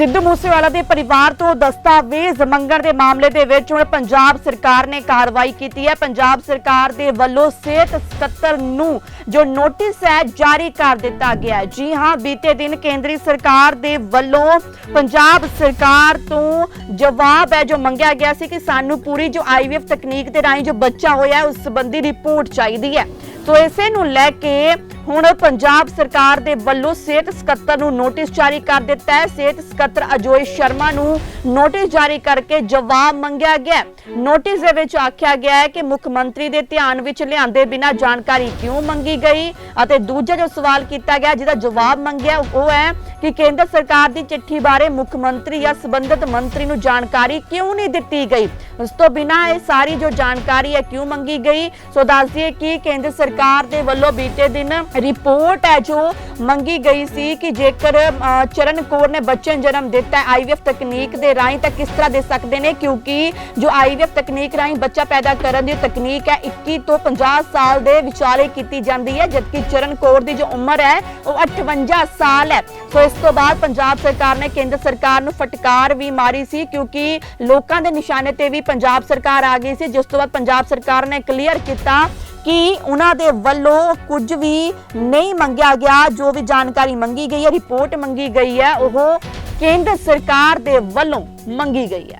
ਸਿੱਧੂ ਮੂਸੇਵਾਲਾ ਦੇ ਪਰਿਵਾਰ ਤੋਂ ਦਸਤਾਵੇਜ਼ ਮੰਗਣ ਦੇ ਮਾਮਲੇ ਦੇ ਵਿੱਚ ਹੁਣ ਪੰਜਾਬ ਸਰਕਾਰ ਨੇ ਕਾਰਵਾਈ ਕੀਤੀ ਹੈ। ਪੰਜਾਬ ਸਰਕਾਰ ਦੇ ਵੱਲੋਂ ਸਿਹਤ ਸਕੱਤਰ ਨੂੰ ਜੋ ਨੋਟਿਸ ਹੈ, ਜਾਰੀ ਕਰ ਦਿੱਤਾ ਗਿਆ ਹੈ। ਜੀ ਹਾਂ, ਬੀਤੇ ਦਿਨ ਕੇਂਦਰੀ ਸਰਕਾਰ ਦੇ ਵੱਲੋਂ ਪੰਜਾਬ ਸਰਕਾਰ ਤੋਂ ਜਵਾਬ ਹੈ, ਜੋ ਮੰਗਿਆ ਗਿਆ ਸੀ ਕਿ ਸਾਨੂੰ ਪੂਰੀ ਜੋ ਆਈਵੀਐਫ ਤਕਨੀਕ ਦੇ ਰਾਹੀਂ ਜੋ ਬੱਚਾ ਹੋਇਆ ਉਸ ਸੰਬੰਧੀ ਰਿਪੋਰਟ ਚਾਹੀਦੀ ਹੈ। ਸੋ ਇਸੇ ਨੂੰ ਲੈ ਕੇ ਹੁਣ ਪੰਜਾਬ ਸਰਕਾਰ ਦੇ ਵੱਲੋਂ ਸਿਹਤ ਸਕੱਤਰ ਨੂੰ ਨੋਟਿਸ ਜਾਰੀ ਕਰ ਦਿੱਤਾ ਹੈ। ਸਿਹਤ ਸਕੱਤਰ ਅਜੋਏ ਸ਼ਰਮਾ ਨੂੰ ਨੋਟਿਸ ਜਾਰੀ ਕਰਕੇ ਜਵਾਬ ਮੰਗਿਆ ਗਿਆ ਨੋਟਿਸ ਦੇ ਵਿੱਚ ਆਖਿਆ ਗਿਆ ਹੈ ਕਿ ਮੁੱਖ ਮੰਤਰੀ ਦੇ ਧਿਆਨ ਵਿੱਚ ਲਿਆਂਦੇ ਬਿਨਾਂ ਜਾਣਕਾਰੀ ਕਿਉਂ ਮੰਗੀ ਗਈ? ਅਤੇ ਦੂਜਾ ਜੋ ਸਵਾਲ ਕੀਤਾ ਗਿਆ, ਜਿਹਦਾ ਜਵਾਬ ਮੰਗਿਆ ਉਹ ਹੈ ਕਿ ਕੇਂਦਰ ਸਰਕਾਰ ਦੀ ਚਿੱਠੀ ਬਾਰੇ ਮੁੱਖ ਮੰਤਰੀ ਜਾਂ ਸੰਬੰਧਿਤ ਮੰਤਰੀ ਨੂੰ ਜਾਣਕਾਰੀ ਕਿਉਂ ਨਹੀਂ ਦਿੱਤੀ ਗਈ? ਉਸ ਤੋਂ ਬਿਨਾਂ ਇਹ ਸਾਰੀ ਜੋ ਜਾਣਕਾਰੀ ਹੈ ਕਿਉਂ ਮੰਗੀ ਗਈ? ਸੋ ਦੱਸ ਦਈਏ ਕਿ ਕੇਂਦਰ ਸਰਕਾਰ ਦੇ ਵੱਲੋਂ ਬੀਤੇ ਦਿਨ ਰਿਪੋਰਟ ਹੈ ਜੋ ਮੰਗੀ ਗਈ ਸੀ ਕਿ ਜੇਕਰ ਚਰਨ ਕੌਰ ਨੇ ਬੱਚੇ ਨੂੰ ਜਨਮ ਦਿੱਤਾ ਹੈ ਆਈਵੀਐਫ ਤਕਨੀਕ ਦੇ ਰਾਹੀਂ ਤਾਂ ਕਿਸ ਤਰ੍ਹਾਂ ਦੇ ਸਕਦੇ ਨੇ? ਕਿਉਂਕਿ ਜੋ ਆਈਵੀਐਫ ਤਕਨੀਕ ਰਾਹੀਂ ਬੱਚਾ ਪੈਦਾ ਕਰਨ ਦੀ ਤਕਨੀਕ ਹੈ 21 ਤੋਂ 50 ਸਾਲ ਦੇ ਵਿਚਾਲੇ ਕੀਤੀ ਜਾਂਦੀ ਹੈ, ਜਦਕਿ ਚਰਨ ਕੌਰ ਦੀ ਜੋ ਉਮਰ ਹੈ, ਉਹ 58 ਸਾਲ ਹੈ। ਸੋ ਇਸ ਤੋਂ ਬਾਅਦ ਪੰਜਾਬ ਸਰਕਾਰ ਨੇ ਕੇਂਦਰ ਸਰਕਾਰ ਨੂੰ ਫਟਕਾਰ ਵੀ ਮਾਰੀ ਸੀ, ਕਿਉਂਕਿ ਲੋਕਾਂ ਦੇ ਨਿਸ਼ਾਨੇ ਤੇ ਵੀ ਪੰਜਾਬ ਸਰਕਾਰ ਆ ਗਈ ਸੀ। ਜਿਸ ਤੋਂ ਬਾਅਦ ਪੰਜਾਬ ਸਰਕਾਰ ਨੇ ਕਲੀਅਰ ਕੀਤਾ ਕਿ ਉਹਨਾਂ ਦੇ ਵੱਲੋਂ ਕੁਝ ਵੀ ਨਹੀਂ ਮੰਗਿਆ ਗਿਆ, ਜੋ ਵੀ ਜਾਣਕਾਰੀ ਮੰਗੀ ਗਈ ਹੈ, ਰਿਪੋਰਟ ਮੰਗੀ ਗਈ ਹੈ, ਉਹ ਕੇਂਦਰ ਸਰਕਾਰ ਦੇ ਵੱਲੋਂ ਮੰਗੀ ਗਈ ਹੈ।